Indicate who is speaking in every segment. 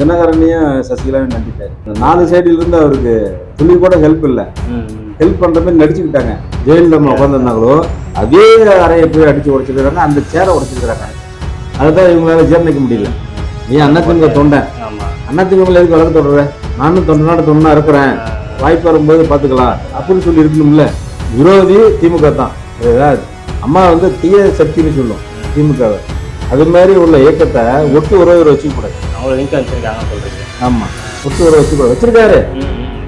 Speaker 1: தினகரனையும் சசிகலாவையும் நம்பிட்டாரு. நாலு சைடுல இருந்து அவருக்கு துளி கூட ஹெல்ப் இல்லை. ஹெல்ப் பண்ற மாதிரி நடிச்சுக்கிட்டாங்க. ஜெயலலிதா உட்காந்துருந்தாங்களோ அதே அறையை போய் அடிச்சு உடைச்சிருக்காங்க அந்த சேரை உடைச்சிருக்காங்க அதுதான் இவங்களால ஜீரணிக்க முடியல. நீ அண்ணத்திமுக தொண்டை.
Speaker 2: ஆமா.
Speaker 1: அண்ணத்திமுக எதுக்கு வழக்கு தொடர நானும் தொண்டனாடு தொண்டனா இருக்கிறேன். வாய்ப்பு வரும்போது பார்த்துக்கலாம் அப்படின்னு சொல்லி இருக்கணும்ல விரோதி திமுக தான்? அம்மா வந்து தீய சக்தின்னு சொல்லும் திமுகவை. அது மாதிரி உள்ள இயக்கத்தை ஒட்டு உறவு வச்சுக்க கூடாது
Speaker 2: அவங்க லிங்க் வச்சிருக்காங்க சொல்றீங்க.
Speaker 1: ஆமா. ஒட்டு உறவு வச்சுக்கூடாது வச்சிருக்காரு.
Speaker 2: ம், ம்.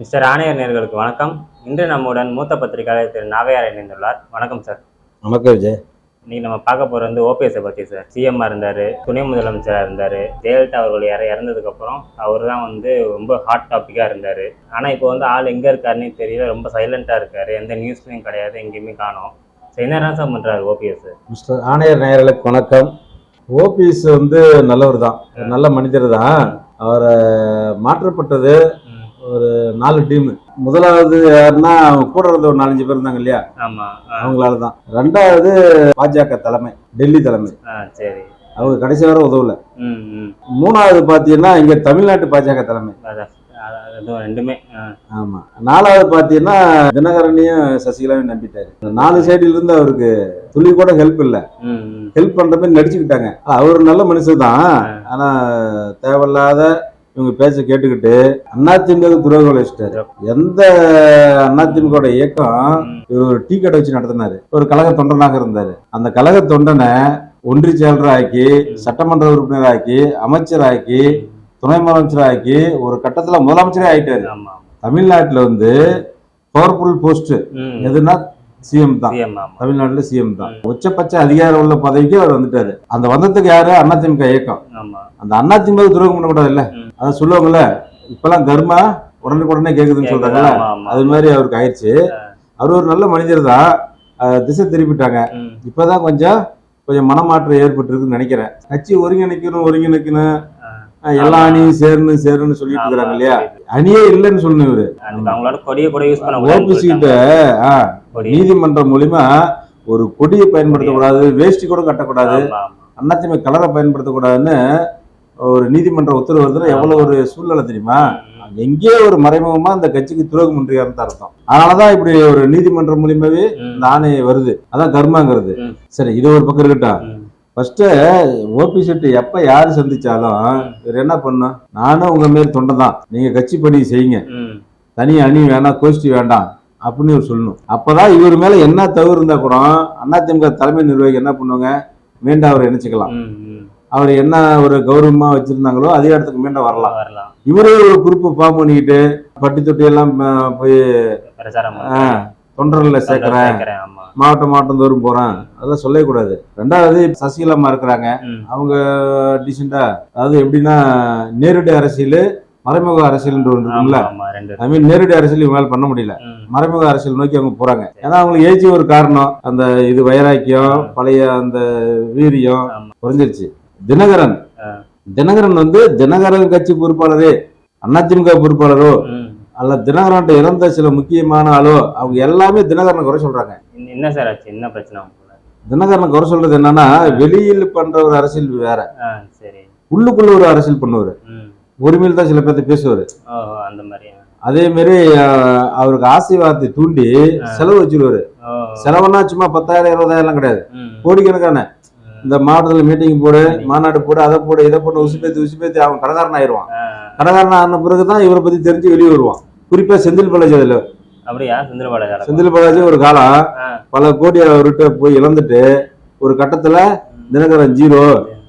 Speaker 2: மிஸ்டர் ஆணையர் நேர்களுக்கு வணக்கம். இன்று நம்முடன் மூத்த பத்திரிகையாளர் திரு நாகையார் இணைந்துள்ளார். வணக்கம் சார்
Speaker 1: வணக்கம் விஜய்.
Speaker 2: இன்னைக்கு நம்ம பார்க்க போறது வந்து ஓபிஎஸ் பத்தி சார் சிஎம் இருந்தாரு துணை முதலமைச்சரா இருந்தாரு ஜெயலலிதா அவர்கள் இற இறந்ததுக்கு அப்புறம் அவர் தான் வந்து ரொம்ப ஹாட் டாபிக்கா இருந்தாரு. ஆனா இப்போ வந்து ஆள் எங்க இருக்காருன்னே தெரியல. ரொம்ப சைலண்டா இருக்காரு. எந்த நியூஸ்லயும் கிடையாது எங்கேயுமே காணோம். சரி, என்ன தான் பண்றாரு ஓபிஎஸ்
Speaker 1: மிஸ்டர் ஆணையர் நேயர்களுக்கு வணக்கம். ஓபிஎஸ் வந்து நல்லவர் தான் நல்ல மனிதர் தான் அவரை மாற்றப்பட்டது ஒரு நாலு டீம். முதலாவது யாருன்னா கூட இருந்த ஒரு நாலஞ்சு பேர் இருந்தாங்க இல்லையா? அவங்களால தான் ரெண்டாவது பாஜக தலைமை டெல்லி தலைமை.
Speaker 2: சரி.
Speaker 1: அவங்க கடைசி வரை உதவல. மூணாவது பாத்தீங்கன்னா இங்க தமிழ்நாட்டு பாஜக தலைமை.
Speaker 2: ரெண்டுமே.
Speaker 1: ஆமா. நாலாவது பாத்தீங்கன்னா தினகரனையும் சசிகலாவையும் நம்பிட்டாரு. நாலு சைடுல இருந்து அவருக்கு துளி கூட ஹெல்ப் இல்ல. ஹெல்ப் பண்ற மாதிரி நடிச்சுக்கிட்டாங்க. அவர் நல்ல மனுஷன் தான். ஆனா தேவையில்லாத இவங்க பேச்ச கேட்டுக்கிட்டு அதிமுக துரோகம் விளைச்சிட்டாரு எந்த அதிமுக இயக்கம். இவர் ஒரு டீ கடை வச்சு நடத்தினாரு. ஒரு கழக தொண்டனாக இருந்தாரு. அந்த கழக தொண்டனை ஒன்றிய செயலர் ஆக்கி சட்டமன்ற உறுப்பினர் ஆக்கி அமைச்சர் ஆக்கி துணை முதலமைச்சர் ஆக்கி ஒரு கட்டத்துல முதலமைச்சரே ஆயிட்டாரு. தமிழ்நாட்டுல வந்து பவர்ஃபுல் போஸ்ட் எதுனா சிஎம் தான். தமிழ்நாட்டுல சிஎம் தான். உச்சபட்ச அதிகாரம் உள்ள பதவிக்கு அவர் வந்துட்டாரு. அந்த வந்ததுக்கு யாரு? அதிமுக இயக்கம். அந்த அதிமுக துரோகம் பண்ணக்கூடாது இல்ல. அதை சொல்லுவாங்கல்ல இப்பெல்லாம் கர்மா உடனுக்குடனே கேக்குதுன்னு சொல்றாங்கல்ல? அது மாதிரி அவருக்கு ஆயிடுச்சு. அவர் ஒரு நல்ல மனிதர் தான். திசை திருப்பிட்டாங்க. இப்பதான் கொஞ்சம் கொஞ்சம் மனமாற்றம் ஏற்பட்டிருக்குன்னு நினைக்கிறேன். கட்சி ஒருங்கிணைக்கணும் ஒருங்கிணைக்கணும். எல்லா அணியும் சேருன்னு சேருன்னு சொல்லிட்டு இருக்கிறாங்க இல்லையா? அணியே இல்லைன்னு சொல்லணும் இவரு.
Speaker 2: அவங்களோட கொடியை கூட யூஸ் பண்ண
Speaker 1: ஓபிசி கிட்ட ஆ, நீதிமன்றம் மூலியமா ஒரு கொடியை பயன்படுத்தக்கூடாது வேஷ்டி கூட கட்டக்கூடாது அதிமுக கலரை பயன்படுத்தக்கூடாதுன்னு ஒரு நீதிமன்ற உத்தரவு வருதுன்னா எவ்வளவு ஒரு சூழ்நிலை தெரியுமா? எங்கேயோ ஒரு மறைமுகமா அந்த கட்சிக்கு துரோகம் பண்றியாருன்னு அர்த்தம். அதனாலதான் இப்படி ஒரு நீதிமன்றம் மூலியமாவே இந்த ஆணை வருது. அதான் கர்மாங்கிறது. சரி இது ஒரு பக்கம் இருக்கட்டும். ஃபர்ஸ்ட் ஓபி செட்டு எப்ப யாரு சந்திச்சாலும் இவர் என்ன பண்ணும் நானும் உங்க மாரி தொண்டை தான் நீங்க கட்சி பணி செய்யுங்க. தனி அணி வேணாம் கோஷ்டி வேண்டாம். அப்படின்னு இவர் சொல்லணும். அப்பதான் இவர் மேல என்ன தவறு இருந்தா கூட அதிமுக தலைமை நிர்வாகி என்ன பண்ணுவாங்க? மீண்டும் அவரை நினைச்சுக்கலாம் அவர் என்ன ஒரு கௌரவமா வச்சிருந்தாங்களோ அதே இடத்துக்கு மீண்டும் வரலாம்.
Speaker 2: வரலாம்.
Speaker 1: இவரே ஒரு குரூப் ஃபார்ம் பண்ணிக்கிட்டு பட்டி தொட்டி எல்லாம் போய் தொண்டர்ல சேர்க்கிறேன். மாவட்டம் மாவட்டம் தோறும் போறேன். அதெல்லாம் சொல்லவே கூடாது ரெண்டாவது சசிகலா அம்மா இருக்கிறாங்க. அவங்க டீசெண்டா அதாவது எப்படின்னா நேரடி அரசியல் மறைமுக அரசியல் ஒன்று ஐ மீன் நேரடி அரசியல் இவங்களால பண்ண முடியல. மறைமுக அரசியல் நோக்கி அவங்க போறாங்க. ஏன்னா அவங்களுக்கு ஏஜி ஒரு காரணம். அந்த இது வைராக்கியம் பழைய அந்த வீரியம். குறைஞ்சிருச்சு தினகரன். தினகரன் வந்து தினகரன் கட்சி பொறுப்பாளரே அதிமுக பொறுப்பாளரோ
Speaker 2: ம்.
Speaker 1: அல்ல தினகரன் இறந்த சில முக்கியமான ஆளோ அவங்க எல்லாமே தினகரனை குறை சொல்றாங்க.
Speaker 2: என்ன- சார் ஆச்சு? என்ன பிரச்சனை
Speaker 1: தினகரனை குறை சொல்றது என்னன்னா வெளியில் பண்ற ஒரு அரசியல் வேற.
Speaker 2: சரி.
Speaker 1: உள்ளுக்குள்ள ஒரு அரசியல் பண்ணுவாரு. உரிமையில் தான் சில பேர்த்த பேசுவாரு.
Speaker 2: அந்த மாதிரி.
Speaker 1: அதே மாதிரி அவருக்கு ஆசை வார்த்தை தூண்டி செலவு வச்சிருவாரு. செலவுனா சும்மா பத்தாயிரம் இருபதாயிரம் கிடையாது.
Speaker 2: ம்.
Speaker 1: கோடிக்கணக்கான. இந்த மாவட்டத்துல மீட்டிங் போடு மாநாடு போடு அதை போடு இதை போட்டு உசுப்பேத்தி உசுப்பேத்தி அவன் கடைக்காரன் ஆயிடுவான்.
Speaker 2: ஆ,
Speaker 1: கடைக்காரன் ஆன பிறகுதான் இவரை பத்தி தெரிஞ்சு வெளியே வருவான். குறிப்பா செந்தில் பாலாஜி அதுல.
Speaker 2: அப்படியா சுந்தர பாலாஜி
Speaker 1: செந்தில் பாலாஜி ஒரு காலம். பல கோடி அவர்கிட்ட போய் இழந்துட்டு ஒரு கட்டத்துல தினகரன் ஜீரோ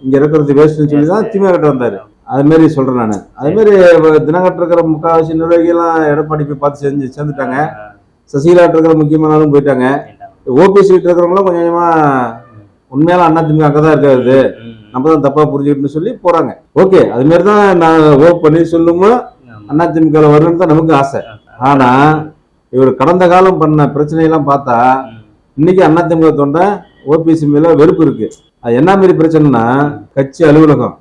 Speaker 1: இங்க இருக்கிறது வேஸ்ட்னு சொல்லி தான் திமுக கிட்ட வந்தாரு. அது மாதிரி சொல்றேன் நான். அது மாதிரி தினகரன் இருக்கிற முக்காவாசி நிர்வாகிகள்லாம் எடப்பாடி போய் பார்த்து செஞ்சு சேர்ந்துட்டாங்க. சசிகலா இருக்கிற முக்கியமான ஆளும் போயிட்டாங்க. ஓபிசி கிட்ட இருக்கிறவங்களும் கொஞ்சம் கொஞ்சமா உண்மையால அண்ணா திமுக அங்கதான் இருக்காது. நம்ம தான் தப்பா புரிஞ்சுக்கிட்டுன்னு சொல்லி போறாங்க. ஓகே அது மாதிரி தான் நான் ஓ பன்னீர்செல்வமும்
Speaker 2: ஆமா.
Speaker 1: அண்ணா திமுக வரணும்னு தான் நமக்கு ஆசை. ஆனா இவர் கடந்த காலம் பண்ண பிரச்சனையெல்லாம் பார்த்தா. இன்னைக்கு அண்ணா திமுக தொண்டை ஓபிசி மேல வெறுப்பு இருக்கு. அது என்ன மாதிரி பிரச்சனைனா கட்சி அலுவலகம்.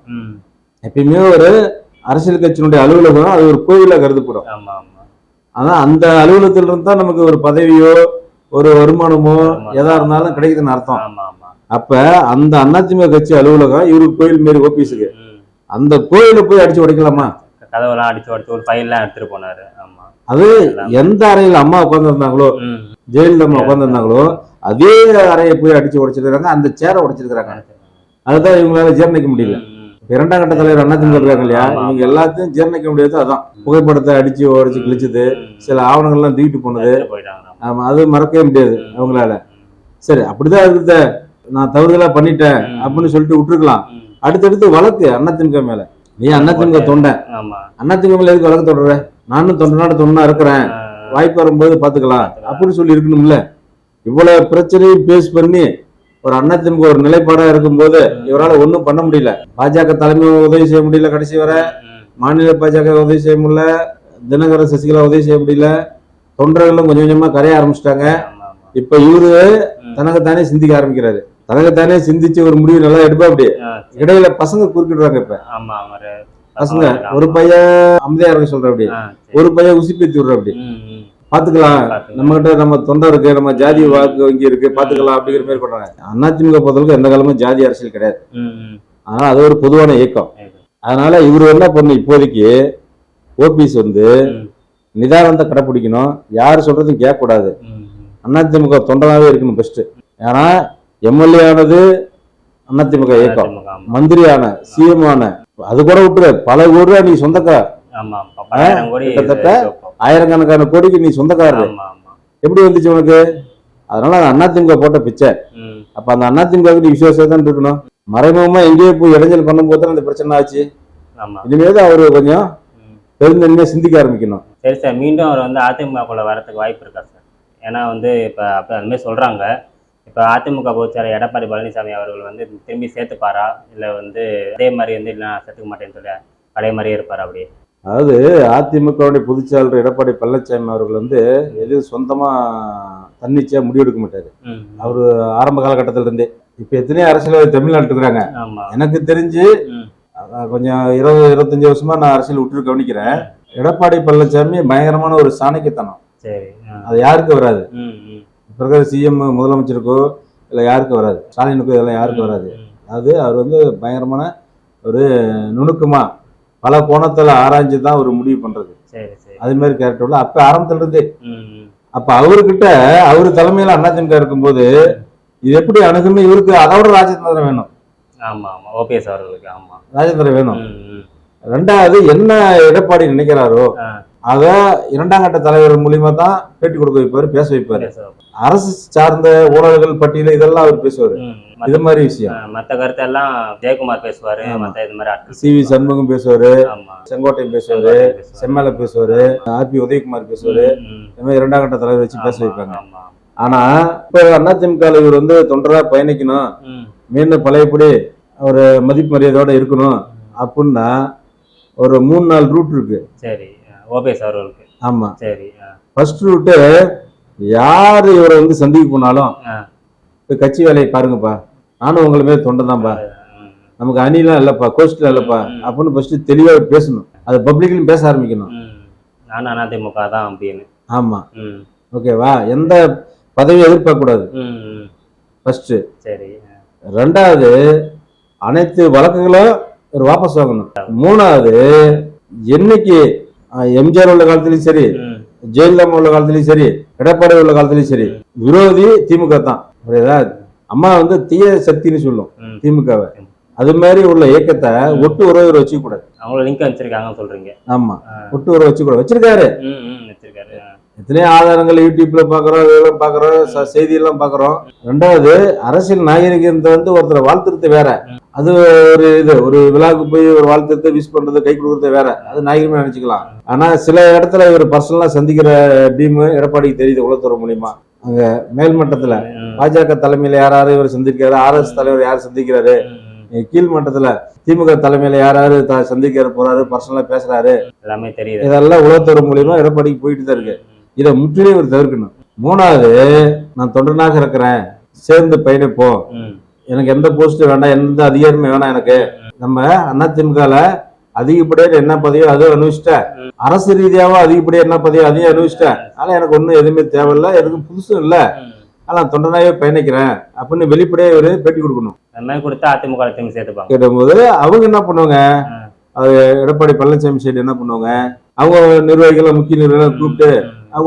Speaker 1: எப்பயுமே ஒரு அரசியல் கட்சியினுடைய அலுவலகம் அது ஒரு கோவிலா கருதப்படும். ஆனா அந்த அலுவலகத்துல இருந்து தான் நமக்கு ஒரு பதவியோ ஒரு வருமானமோ எதா இருந்தாலும் கிடைக்குதுன்னு அர்த்தம். அப்ப அந்த அதிமுக கட்சி அலுவலகம் இவருக்கு கோயில் மாரி ஓபிஸுக்கு. அந்த கோயில போய் அடிச்சு உடைக்கலாமா?
Speaker 2: கதவெல்லாம் அடிச்சு உடச்சு ஒரு ஃபைல்லாம் எடுத்துட்டு போனாரு. ஆமா.
Speaker 1: அது எந்த அறையில அம்மா உட்காந்துருந்தாங்களோ. ஜெயலலிதா அம்மா உட்காந்துருந்தாங்களோ அதே அறையை போய் அடிச்சு உடைச்சிருக்காங்க அந்த சேரை உடைச்சிருக்காங்க அதுதான் இவங்களால ஜீரணிக்க முடியல. இரண்டாம் கட்ட தலைவர் அதிமுக இருக்காங்க இல்லையா. இவங்க எல்லாத்தையும் ஜீரணிக்க முடியாது அதான். புகைப்படத்தை அடிச்சு உடைச்சு கிழிச்சது. சில ஆவணங்கள்லாம் தூக்கிட்டு போனது.
Speaker 2: எடுத்துட்டு போயிட்டாங்க ஆமா.
Speaker 1: ஆமா அது மறக்கவே முடியாது அவங்களால. சரி அப்படிதான் இருக்குத. நான் தவறுதலா பண்ணிட்டேன். அப்படின்னு சொல்லிட்டு விட்டுருக்கலாம். அடுத்தடுத்து வழக்கு அதிமுக மேல. நீ அதிமுக தொண்டை. அதிமுக மேல எதுக்கு வழக்கு தொடர்ற நானும் தொண்டனாட தொண்டனா இருக்கிறேன். வாய்ப்பு வரும்போது பாத்துக்கலாம். அப்படின்னு சொல்லி இருக்கணும்ல. இவ்வளவு பிரச்சனையும் பேஸ் பண்ணி ஒரு அதிமுக ஒரு நிலைப்பாடா இருக்கும்போது இவரால ஒண்ணும் பண்ண முடியல. பாஜக தலைமை உதவி செய்ய முடியல கடைசி வரை. மாநில பாஜக உதவி செய்ய முடியல. தினகரன் சசிகலா உதவி செய்ய முடியல. தொண்டர்களும் கொஞ்சம் கொஞ்சமா கரைய ஆரம்பிச்சிட்டாங்க. இப்ப இவரு. தனக்குத்தானே சிந்திக்க ஆரம்பிக்கிறாரு. தனக்குத்தானே சிந்திச்சு ஒரு முடிவு நல்லா எடுப்பா அப்படி இடையில பசங்க குறுக்கிடுறாங்க இப்ப பசங்க. ஒரு பையன் அமைதியா இருக்க சொல்ற அப்படி. ஒரு பையன் உசிப்பேத்தி விடுற அப்படி. பாத்துக்கலாம். நம்ம கிட்ட நம்ம தொண்டை இருக்கு நம்ம ஜாதி வாக்கு வங்கி இருக்கு பாத்துக்கலாம் அப்படிங்கிற மாதிரி பண்றாங்க அதிமுக பொறுத்தளவுக்கு எந்த காலமும் ஜாதி அரசியல் கிடையாது. அதனால அது ஒரு பொதுவான இயக்கம். அதனால இவர் என்ன பண்ணு இப்போதைக்கு ஓபிஎஸ் வந்து நிதானத்தை கடைப்பிடிக்கணும் யார் சொல்றதும் கேட்க கூடாது
Speaker 2: ம், ம்.
Speaker 1: அதிமுக தொண்டனாவே இருக்கணும் ஃபர்ஸ்ட் ஏன்னா எம்எல்ஏ ஆனது அதிமுக இயக்கம். மந்திரியான சிஎம் ஆன அது கூட விட்டுரு பல கோடி நீ சொந்தக்கார கிட்டத்தட்ட ஆயிரக்கணக்கான கோடிக்கு நீ சொந்தக்காரர். எப்படி வந்துச்சு உனக்கு? அதனால அது அதிமுக போட்ட பிச்சை. அப்ப அந்த அதிமுக நீ விசுவாசம் தான் இருக்கணும் மறைமுகமா எங்கேயோ போய் இடைஞ்சல் பண்ணும்போது தான் அந்த பிரச்சனை ஆச்சு.
Speaker 2: ஆமா.
Speaker 1: இனிமேல் அவரு கொஞ்சம்
Speaker 2: ம்.
Speaker 1: பெருந்தன்மையா சிந்திக்க ஆரம்பிக்கணும்.
Speaker 2: சரி சார். மீண்டும் அவர் வந்து அதிமுகக்குள்ள வரதுக்கு வாய்ப்பு இருக்கா சார்? ஏன்னா வந்து இப்போ அப்போ அந்த மாதிரி சொல்கிறாங்க இப்போ அதிமுக பொதுச்செயலர் எடப்பாடி பழனிசாமி அவர்கள் வந்து திரும்பி சேர்த்துப்பாரா? இல்லை வந்து அதே மாதிரி வந்து இல்லை சேர்த்துக்க மாட்டேன்னு சொல்லி பழைய மாதிரியே இருப்பாரா அப்படி?
Speaker 1: அதாவது அதிமுகவுடைய பொதுச்செயலாளர் எடப்பாடி பழனிசாமி அவர்கள் வந்து எதுவும் சொந்தமா தன்னிச்சையா முடிவெடுக்க மாட்டாரு. அவரு ஆரம்ப காலகட்டத்தில இருந்தே இப்ப எத்தனையோ அரசியல் தமிழ்நாட்டு இருக்கிறாங்க எனக்கு தெரிஞ்சு கொஞ்சம் இருபது இருபத்தஞ்சு வருஷமா நான் அரசியல் விட்டு கவனிக்கிறேன். எடப்பாடி பழனிசாமி பயங்கரமான ஒரு சாணக்கியத்தனம். அது யாருக்கு வராது? இருக்கிற சிஎம் முதலமைச்சருக்கோ இல்ல யாருக்கு வராது? ஸ்டாலினுக்கோ இதெல்லாம் யாருக்கும் வராது? அது அவர் வந்து பயங்கரமான ஒரு நுணுக்கமா பல கோணத்துல ஆராய்ஞ்சு தான் ஒரு முடிவு
Speaker 2: சரி
Speaker 1: அது மாதிரி கேரக்டர்ல அப்ப ஆரம்பத்துல இருந்தே
Speaker 2: ம் ம்.
Speaker 1: அப்ப அவர்கிட்ட அவர் தலைமையில அதிமுக இருக்கும்போது இது எப்படி அணுகுன்னு இவருக்கு அதை விட ராஜேந்திரன் வேணும்.
Speaker 2: ஆமாம் ஆமாம் ஓபிஎஸ் அவர்களுக்கு ஆமாம்
Speaker 1: ராஜேந்திரன் வேணும். ரெண்டாவது என்ன எடப்பாடி நினைக்கிறாரோ அத இரண்டாம் கட்ட தலைவர் மூலியமா தான் பேட்டி கொடுக்க வைப்பாரு பேச வைப்பாரு. அரசு சார்ந்த ஊழல்கள் பட்டியல இதெல்லாம் அவர் பேசுவாரு. இது மாதிரி விஷயம்.
Speaker 2: மற்ற கருத்தெல்லாம் ஜெயக்குமார் பேசுவாரு. மற்ற இது மாதிரி
Speaker 1: சி வி சண்முகம் பேசுவாரு
Speaker 2: ஆமா.
Speaker 1: செங்கோட்டையன் பேசுவாரு செம்மல பேசுவாரு ஆர் பி உதயகுமார் பேசுவாரு. இந்த மாதிரி இரண்டாம் கட்ட தலைவர் வச்சு பேச வைப்பாங்க. ஆனா இப்ப அதிமுக இவர் வந்து தொண்டரா பயணிக்கணும். மீண்டும் பழையபடி ஒரு மதிப்பு மரியாதையோட இருக்கணும். அப்படின்னா ஒரு மூணு நாலு ரூட் இருக்கு.
Speaker 2: சரி. ஓபிஎஸ் அவர்களுக்கு.
Speaker 1: ஆமா.
Speaker 2: சரி
Speaker 1: ஃபர்ஸ்ட் ரூட்டு யார் இவரை வந்து சந்திக்க போனாலும். இப்ப கட்சி வேலையை பாருங்கப்பா. நானும் உங்களை மாதிரி தொண்டை தான்ப்பா நமக்கு அணிலாம் இல்லப்பா கோஸ்ட்ல இல்லப்பா. அப்படின்னு ஃபர்ஸ்ட் தெளிவா பேசணும். அது பப்ளிக்லயும் பேச ஆரம்பிக்கணும்.
Speaker 2: ம். நானும் அதிமுக தான் அப்படின்னு
Speaker 1: ஆமா.
Speaker 2: ம்,
Speaker 1: ஓகேவா? எந்த பதவியும் எதிர்பார்க்க கூடாது
Speaker 2: ம், ம்.
Speaker 1: ஃபர்ஸ்ட்
Speaker 2: சரி
Speaker 1: ரெண்டாவது அனைத்து வழக்குகளும் ஒரு வாபஸ் வாங்கணும். மூணாவது என்னைக்கு எம்ஜிஆர் உள்ள காலத்துலயும் சரி ஜெயலலிதா உள்ள காலத்துலயும் சரி எடப்பாடி உள்ள காலத்துலயும் சரி விரோதி திமுக தான். புரியுதா அம்மா வந்து தீய சக்தின்னு சொல்லும். திமுகவை. அது மாதிரி உள்ள இயக்கத்தை ஒட்டு உறவு வச்சுக்க கூடாது
Speaker 2: அவங்கள லிங்க் வச்சிருக்காங்கன்னு சொல்றீங்க.
Speaker 1: ஆமா. ஒட்டு உறவு வச்சுக்க கூடாது வச்சிருக்காரு எத்தனையோ ஆதாரங்கள் யூடியூப்ல பாக்குறோம் இதெல்லாம் பாக்குறோம் செய்தியெல்லாம் பாக்குறோம். ரெண்டாவது அரசியல் நாகரிகத்தை வந்து ஒருத்தர் வாழ்த்துறது வேற. அது ஒரு இது ஒரு விழாவுக்கு போய் ஒரு வாழ்த்துறது விஷ் பண்றது கை கொடுக்கறது வேற. அது நாகரிகமா நினைச்சுக்கலாம். ஆனா சில இடத்துல இவர் பர்சனலா சந்திக்கிற டீம் எடப்பாடிக்கு தெரியுது உளத்துறை மூலியமா. அங்க மேல்மட்டத்துல பாஜக தலைமையில யாராரு இவர் சந்திக்கிறாரு ஆர்எஸ் தலைவர் யார் சந்திக்கிறாரு. கீழ் மட்டத்துல திமுக தலைமையில யாராரு சந்திக்கிற போறாரு பர்சனலா பேசுறாரு.
Speaker 2: எல்லாமே தெரியுது.
Speaker 1: இதெல்லாம் உளத்துறை மூலியமா எடப்பாடிக்கு போயிட்டு தான் இருக்கு. இதை முற்றிலும் இவர் தவிர்க்கணும். மூணாவது நான் தொண்டனாக இருக்கிறேன். சேர்ந்து பயணிப்போம். எனக்கு எந்த போஸ்ட் வேண்டாம் எந்த அதிகாரமே வேணாம் எனக்கு. நம்ம அதிமுகல அதிகப்படியாக என்ன பதவியோ அதுவும் அனுபவிச்சிட்டேன். அரசு ரீதியாவும் அதிகப்படியாக என்ன பதவியோ அதையும் அனுபவிச்சிட்டேன். ஆனா எனக்கு ஒன்றும் எதுவுமே தேவையில்ல எதுக்கும் புதுசும் இல்லை. ஆனா தொண்டனாவே பயணிக்கிறேன் அப்படின்னு வெளிப்படையா இவரு பேட்டி கொடுக்கணும்.
Speaker 2: கொடுத்தா அதிமுக சேர்த்துப்பாங்க.
Speaker 1: கேட்டபோது அவங்க என்ன பண்ணுவாங்க. அது எடப்பாடி பழனிசாமி சைடு என்ன பண்ணுவாங்க? அவங்க நிர்வாகிகளை முக்கிய நிர்வாகிகளை கூப்பிட்டு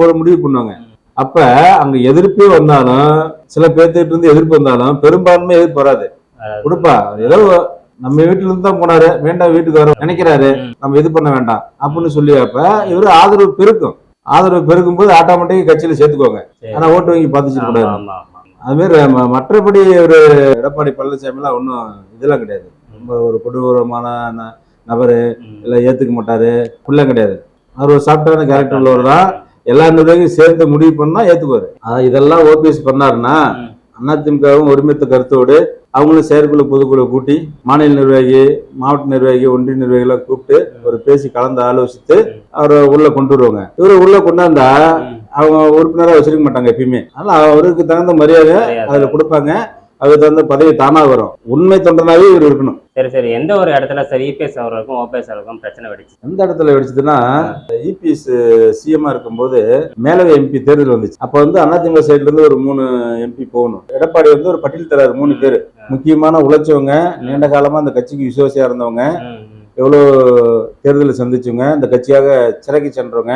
Speaker 1: ஒரு முடிவு பண்ணுவாங்க. அப்ப அங்க எதிர்ப்பே வந்தாலும் சில பேர்த்துக்கிட்ட இருந்து எதிர்ப்பு வந்தாலும் பெரும்பான்மை எதிர்ப்பு வராது. கொடுப்பா. ஏதோ நம்ம வீட்டுல இருந்து தான் போனாரு வேண்டாம் வீட்டுக்கு வர நினைக்கிறாரு. நம்ம இது பண்ண வேண்டாம் அப்படின்னு சொல்லி அப்ப இவரு ஆதரவு பெருக்கும். ஆதரவு பெருக்கும் போது ஆட்டோமேட்டிக் கட்சியில சேர்த்துக்கோங்க
Speaker 2: சரி.
Speaker 1: ஆனா ஓட்டு வாங்கி பாத்துச்சு கூடாது. அது மாதிரி மற்றபடி ஒரு எடப்பாடி பழனிசாமி எல்லாம் ஒன்றும் இதெல்லாம் கிடையாது. ரொம்ப ஒரு கொடூரமான நபரு. எல்லாம் ஏத்துக்க மாட்டாரு. அப்படிலாம் கிடையாது. அவர் ஒரு சாஃப்டான கேரக்டர் உள்ளவர் தான். எல்லா நிர்வாகியும் சேர்ந்து முடிவு பண்ணா ஏத்துக்குவாரு இதெல்லாம் ஓபிஎஸ் பண்ணாருன்னா. அதிமுகவும் ஒருமித்த கருத்தோடு அவங்களும் செயற்குழு பொதுக்குழு கூட்டி மாநில நிர்வாகி மாவட்ட நிர்வாகி ஒன்றிய நிர்வாகிகளை கூப்பிட்டு ஒரு பேசி கலந்து ஆலோசித்து அவரை உள்ள கொண்டு வருவாங்க இவரை உள்ள கொண்டாந்தா. அவங்க உறுப்பினரா வச்சிருக்க மாட்டாங்க எப்பயுமே அதனால அவருக்கு தகுந்த மரியாதை. அதுல கொடுப்பாங்க அதுக்கு தகுந்த பதவி தானா வரும். உண்மை தொண்டனாவே இவர் இருக்கணும்.
Speaker 2: சரி சரி. எந்த ஒரு இடத்துல சரி இபிஎஸ் அவர்களுக்கும் ஓபிஎஸ் அவர்களுக்கும் பிரச்சனை வெடிச்சு?
Speaker 1: எந்த இடத்துல வெடிச்சதுன்னா இபிஎஸ் சிஎம்ஆ இருக்கும்போது மேலவை எம்பி தேர்தல் வந்துச்சு. அப்ப வந்து அதிமுக சைடுல இருந்து ஒரு மூணு எம்பி போகணும். எடப்பாடி வந்து ஒரு பட்டியல் தராரு மூணு பேர். முக்கியமான உழைச்சவங்க நீண்ட காலமா அந்த கட்சிக்கு விசுவாசியா இருந்தவங்க எவ்வளோ தேர்தலை சந்திச்சவங்க இந்த கட்சியாக சிறைக்கு சென்றவங்க.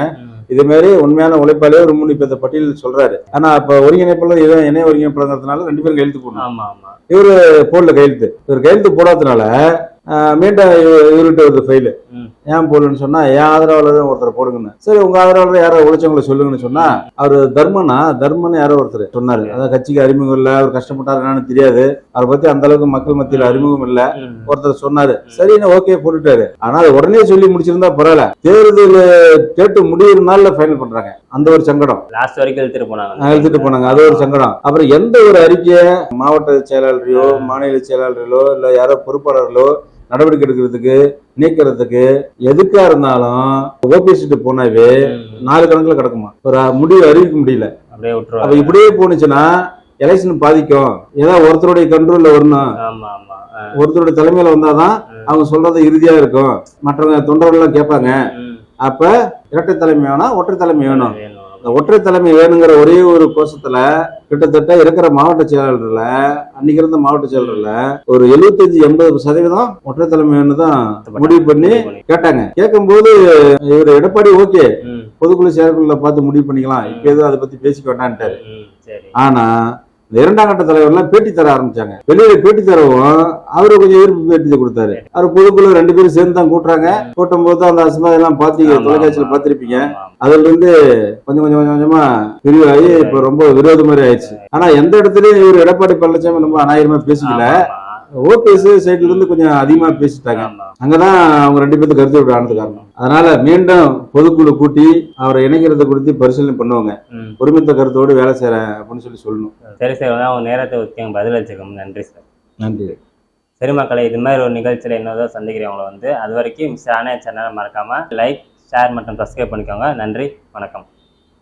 Speaker 1: இது மாதிரி உண்மையான உழைப்பாளே ஒரு மூணு பேர் பட்டியல் சொல்றாரு. ஆனா அப்ப ஒருங்கிணைப்பாளர் இவன் இணை ஒருங்கிணைப்பாளங்கிறதுனால ரெண்டு பேரும் கையெழுத்து போடணும்.
Speaker 2: ஆமா ஆமா.
Speaker 1: போடல கையெழுத்து. இவர் கையெழுத்து போடாதனால ஆஹ், மீண்டும் இவ- இவர்கிட்ட வருது ஃபைலு. ஏன் போடலன்னு சொன்னா என் ஆதரவாளர் ஒருத்தர் போடுங்கன்னு. சரி உங்க ஆதரவாளர் யாரோ உழைச்சவங்களை சொல்லுங்கன்னு சொன்னா அவர் தர்மனா தர்மன் யாரோ ஒருத்தர் சொன்னாரு. அதாவது கட்சிக்கு அறிமுகம் இல்ல அவர் கஷ்டப்பட்டாரு என்னன்னு தெரியாது. அவரை பத்தி அந்த அளவுக்கு மக்கள் மத்தியில் அறிமுகம் இல்ல. ஒருத்தர் சொன்னாரு. சரின்னு ஓகே போட்டுட்டாரு. ஆனா அது உடனே சொல்லி முடிச்சிருந்தா பரவாயில்ல. தேர்தல் கேட்டு முடியிற நாள்ல ஃபைனல் பண்றாங்க. அந்த ஒரு சங்கடம்.
Speaker 2: லாஸ்ட் வரைக்கும் இழுத்துட்டு போனாங்க.
Speaker 1: நான் எழுதிட்டு போனாங்க. அது ஒரு சங்கடம். அப்புறம் எந்த ஒரு அறிக்கையை மாவட்ட செயலாளரையோ மாநில செயலாளர்களோ இல்ல யாரோ பொறுப்பாளர்களோ நடவடிக்கை எடுக்கிறதுக்கு நீக்கிறதுக்கு எதுக்கா இருந்தாலும் ஓபிஎஸ்ட்டு போனாவே. நாலு கணக்குல கிடக்குமா? ஒரு முடிவு அறிவிக்க முடியல.
Speaker 2: அப்படியே
Speaker 1: அப்ப இப்படியே போனுச்சுன்னா எலெக்ஷன் பாதிக்கும். ஏதோ ஒருத்தருடைய கண்ட்ரோல்ல வரணும். ஒருத்தருடைய தலைமையில வந்தாதான் அவங்க சொல்றது இறுதியா இருக்கும். மற்றவங்க தொண்டர்கள் எல்லாம் கேட்பாங்க. அப்ப இரட்டை தலைமை வேணா ஒற்றை தலைமை வேணும்.
Speaker 2: வேணும்.
Speaker 1: இந்த ஒற்றை தலைமை வேணுங்கிற ஒரே ஒரு கோஷத்துல கிட்டத்தட்ட இருக்கிற மாவட்ட செயலாளர்ல அன்னைக்கு இருந்த மாவட்ட செயலாளர்ல ஒரு 75 எண்பது சதவீதம் ஒற்றை தலைமை வேணும் தான் முடிவு பண்ணி கேட்டாங்க. கேட்கும்போது இவர் எடப்பாடி ஓகே. பொதுக்குழு செயற்குழுல பார்த்து முடிவு பண்ணிக்கலாம். இப்ப எதுவும் அதை பத்தி பேசிக்க வேண்டான்ட்டாரு ஆனா இரண்டாம் கட்ட தலைவர்லாம் பேட்டி தர ஆரம்பிச்சாங்க. வெளியில பேட்டி தரவும் அவரு கொஞ்சம் எதிர்ப்பு பேட்டி கொடுத்தாரு. அவர் பொதுக்குழு ரெண்டு பேரும் சேர்ந்து தான் கூட்டுறாங்க. கூட்டும் போது அந்த அசம்பாதம் எல்லாம் பாத்தீங்க
Speaker 2: ஆமா,
Speaker 1: தொலைக்காட்சியில. பார்த்திருப்பீங்க. அதுல இருந்து கொஞ்சம் கொஞ்சம் கொஞ்சம் கொஞ்சமா பிரிவாகி இப்ப ரொம்ப விரோத மாதிரி ஆயிடுச்சு. ஆனா எந்த இடத்துலயும் இவர் எடப்பாடி பழனிசாமி ரொம்ப அநாயகமா பேசிக்கல ஓபிஎஸ் சைட்ல இருந்து கொஞ்சம் அதிகமா பேசிட்டாங்க. அங்கதான் அவங்க ரெண்டு பேருக்கு கருத்து விட ஆனது காரணம். அதனால மீண்டும் பொதுக்குழு கூட்டி அவரை இணைக்கிறத குறித்து பரிசீலனை பண்ணுவாங்க. ஒருமித்த கருத்தோடு வேலை செய்யறேன் அப்படின்னு சொல்லி சொல்லணும்.
Speaker 2: சரி சார் அவங்க நேரத்தை ஒதுக்கி வச்சுக்கோங்க நன்றி சார்.
Speaker 1: நன்றி.
Speaker 2: சரி மக்களே இது மாதிரி ஒரு நிகழ்ச்சியில் இன்னொரு சந்திக்கிறேன் உங்களை வந்து. அது வரைக்கும் மிஸ் ஆனே சேனலை மறக்காம லைக் ஷேர் மற்றும் சப்ஸ்கிரைப் பண்ணிக்கோங்க. நன்றி வணக்கம்.